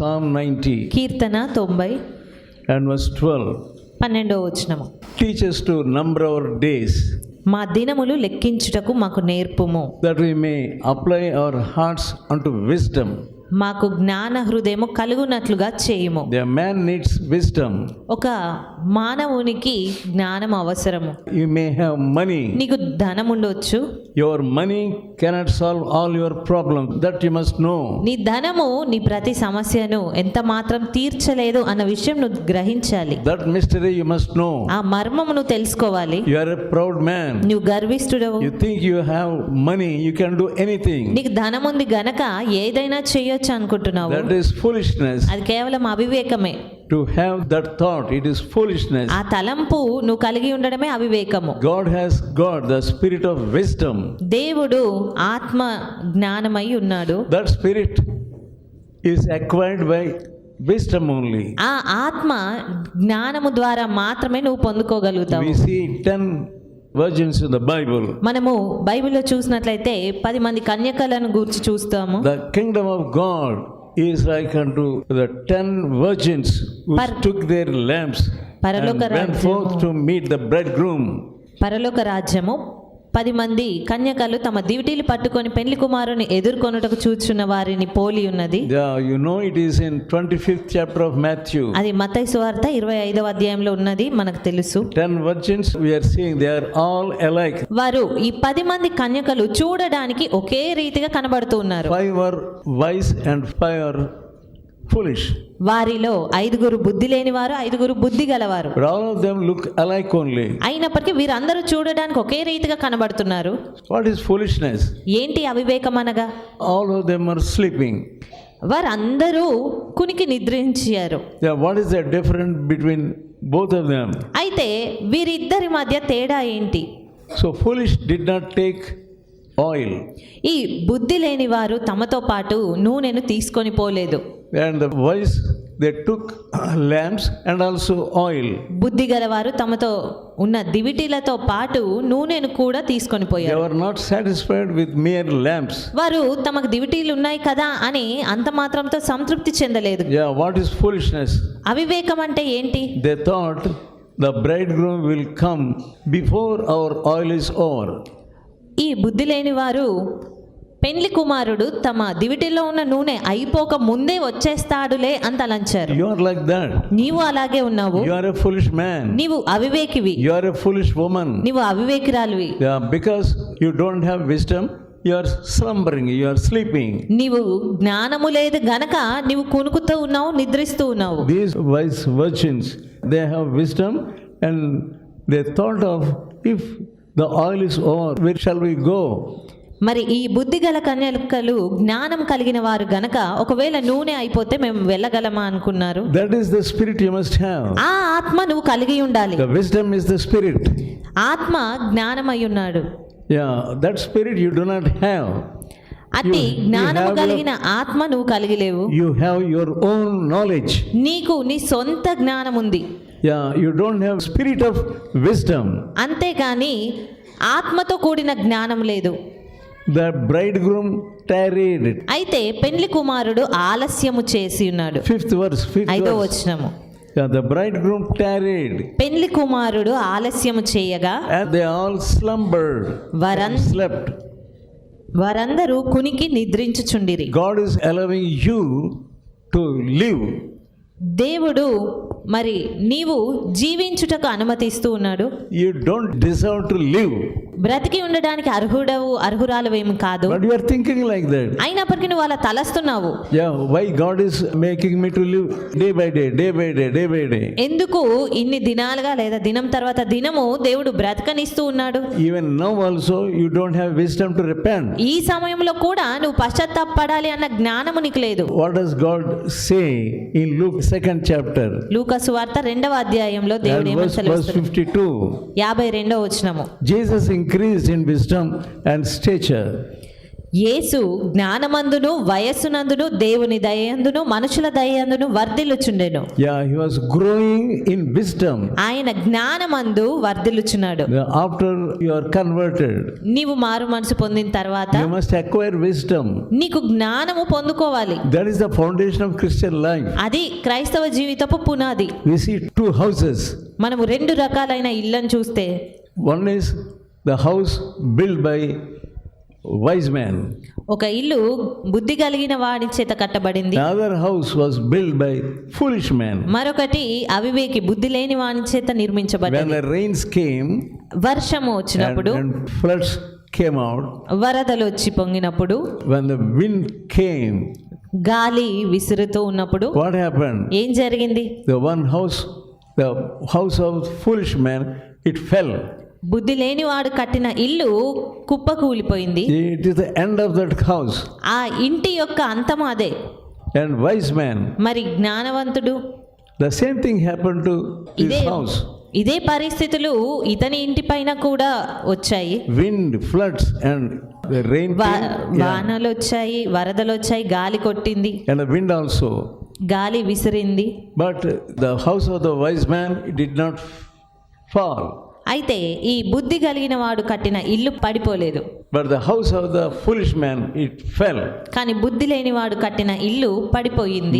Psalm 90 కీర్తన తొంభై and verse 12 పన్నెండో వచనము us to number our days మా దినములు లెక్కించుటకు మాకు నేర్పుము that we may apply our hearts unto wisdom. మాకు జ్ఞాన హృదయము కలుగునట్లుగా చేయుము The man needs wisdom. ఒక మానవునికి జ్ఞానం అవసరము You may have money. నీకు ధనం ఉండొచ్చు Your money cannot solve all your problems. That you must know. నీ ధనము నీ ప్రతి సమస్యను ఎంత మాత్రం తీర్చలేదు అన్న విషయం నువ్వు గ్రహించాలి That mystery you must know. ఆ మర్మము నువ్వు తెలుసుకోవాలి You are a proud man. నువ్వు గర్విస్తుడవు You think you have money, you can do anything. నీకు ధనం ఉంది గనక ఏదైనా చేయొచ్చు అనుకుంటున్నావు That is foolishness. అది కేవలం అవివేకమే To have that thought, it is foolishness. ఆ తలంపు నువ్వు కలిగి ఉండడమే అవివేకము God has got the spirit of wisdom. దేవుడు ఆత్మ జ్ఞానమై ఉన్నాడు That spirit is acquired by wisdom only. ఆ ఆత్మ జ్ఞానము ద్వారా మాత్రమే నువ్వు పొందుకోగలుగుతావు We see 10 virgins in the Bible. మనము బైబిల్లో చూసినట్లయితే పది మంది కన్యకలను గూర్చి చూస్తాము The kingdom of God is like unto the 10 virgins who Par- took their lamps and పరలోక went రాజ్యము. forth to meet the bridegroom. పరలోక రాజ్యము పది మంది కన్యకలు తమ దివిటీలు పట్టుకొని పెళ్ళి కుమారుని ఎదుర్కొనుటకు చూచున్న వారిని పోలి ఉన్నది you know it is in 25th chapter of Matthew. అది మతై సువార్త ఇరవై ఐదవ అధ్యాయంలో ఉన్నది మనకు తెలుసు 10 virgins we are seeing they are all alike. వారు ఈ పది మంది కన్యకలు చూడడానికి ఒకే రీతిగా కనబడుతూ ఉన్నారు Five are wise and five are foolish వారిలో ఐదుగురు బుద్ధి లేని వారు ఐదుగురు బుద్ధి గలవారు. All of them look alike only అయినప్పటికీ వీరందరూ చూడడానికి ఒకే రీతిగా కనబడుతున్నారు. వాట్ ఇస్ ఫులిష్నెస్ ఏంటి అవివేకం అనగా? All of them are sleeping వారందరూ కునికి నిద్రించారు. What is the different between both of them అయితే వీరిద్దరి మధ్య తేడా ఏంటి? So foolish did not take oil, ఈ బుద్ధి లేని వారు తమతో పాటు నూనెను తీసుకొని పోలేదు and the wise they took lamps and also oil. బుద్ధి గలవారు తమతో ఉన్న దివిటీలతో పాటు నూనెను కూడా తీసుకొని పోయారు were not satisfied with mere lamps. వారు తమకు దివిటీలు ఉన్నాయి కదా అని అంత మాత్రంతో సంతృప్తి చెందలేదు Yeah, what is foolishness? అవివేకం అంటే ఏంటి They thought the bridegroom will come before our oil is over. ఈ బుద్ధి లేని వారు పెండ్లి కుమారుడు తమ దివిటిలో ఉన్న నూనె అయిపోక ముందే వచ్చేస్తాడులే అంత అలంచారు. యు ఆర్ దట్ నీవు అలాగే ఉన్నావు. యు ఆర్ ఎ నీవు అవివేకివి. యు ఆర్ ఎ నీవు అవివేకిరాలివి. Because you don't have wisdom you are slumbering you sleeping నీవు జ్ఞానము లేదు గనక నీవు కొనుకుతూ ఉన్నావు నిద్రిస్తూ ఉన్నావు. These wise virgins they have wisdom and they thought of if the oil is over where shall we go మరి ఈ బుద్ధి గల కన్యలు జ్ఞానం కలిగిన వారు గనక ఒకవేళ నూనె అయిపోతే మేము వెళ్ళగలమా అనుకున్నారు? That is the spirit you must have ఆ ఆత్మ కలిగి ఉండాలి. The wisdom is the spirit ఆత్మ జ్ఞానమై ఉన్నాడు. Yeah that spirit you do not have అతి జ్ఞానం కలిగిన ఆత్మ నువ్వు కలిగిలేవు you have your own knowledge నీకు నీ సొంత జ్ఞానం ఉంది yeah you don't have spirit of wisdom అంతే కానీ ఆత్మతో కూడిన జ్ఞానం లేదు. ద బ్రైడ్ గ్రూమ్ టైరీడ్ అయితే పెండ్లి కుమారుడు ఆలస్యము చేసి ఉన్నాడు. ఫిఫ్త్ వర్స్ ఐదో వచనము. ద బ్రైడ్ గ్రూమ్ టైరీడ్ పెండ్లి కుమారుడు ఆలస్యము చేయగా ద ఆల్ స్లంబర్ వరన్ స్లెప్ట్ వారందరూ కునికి నిద్రించుచుండిరి. God is allowing you to live దేవుడు మరి నీవు జీవించుటకు అనుమతిస్తూ ఉన్నాడు? You don't deserve to live బ్రతికి ఉండడానికి అర్హుడవు అర్హురాలు ఏమి కాదు. But you are thinking like that అయినప్పటికీ నువ్వు అలా తలస్తున్నావు. Yeah why God is making me to live day by day day by day day by day ఎందుకు ఇన్ని దినాలుగా లేదా దినం తర్వాత దినము దేవుడు బ్రతకనిస్తూ ఉన్నాడు? Even now also you don't have wisdom to repent ఈ సమయంలో కూడా నువ్వు పశ్చాత్తాపడాలి అన్న జ్ఞానము నీకు లేదు. What does God say in Luke second chapter లూకా వార్త రెండవ అధ్యాయంలో దేవుడు ఏమంటాడు 52 52వ వచనము. Jesus inc increase in wisdom and stature యేసు జ్ఞానమందును వయస్సునందును దేవుని దయందును మనుషుల దయందును వర్ధిల్లుచుండెను. Yeah he was growing in wisdom ఆయన జ్ఞానమందు వర్ధిల్లుచున్నాడు. ఆఫ్టర్ యువర్ కన్వర్టెడ్ నీవు మారు మనసు పొందిన తర్వాత యు మస్ట్ అక్వైర్ నీకు జ్ఞానము పొందుకోవాలి. That is the foundation of Christian life అది క్రైస్తవ జీవితపు పునాది. వి సీ హౌసెస్ మనము రెండు రకాలైన ఇళ్ళను చూస్తే one is the house built by wise man. ఒక ఇల్లు బుద్ధి కలిగిన వాడి చేత కట్టబడింది other house was built by foolish man. మరొకటి అవివేకి బుద్ధి లేని వాని చేత When నిర్మించబడింది the rains came వర్షము వచ్చినప్పుడు and floods came out, వరదలు వచ్చి పొంగినప్పుడు when the wind came, గాలి విసురుతూ ఉన్నప్పుడు what happened? ఏం జరిగింది The one house, the house of foolish man, it fell. బుద్ధి లేని వాడు కట్టిన ఇల్లు కుప్ప కూలిపోయింది It is the end of that house. ఆ ఇంటి యొక్క అంతం అదే And wise man, మరి జ్ఞానవంతుడు same thing happened to his ఇదే house. ఇదే పరిస్థితులు ఇతని ఇంటి పైన కూడా వచ్చాయి Wind, floods, and the rain వా- came, yeah, వానలు వచ్చాయి వరదలు వచ్చాయి గాలి కొట్టింది the wind also. గాలి విసిరింది the house of the wise man it did not fall. అయితే ఈ బుద్ధి కలిగిన వాడు కట్టిన ఇల్లు పడిపోలేదు But the house of the foolish man it fell. కానీ బుద్ధి లేని వాడు కట్టిన ఇల్లు పడిపోయింది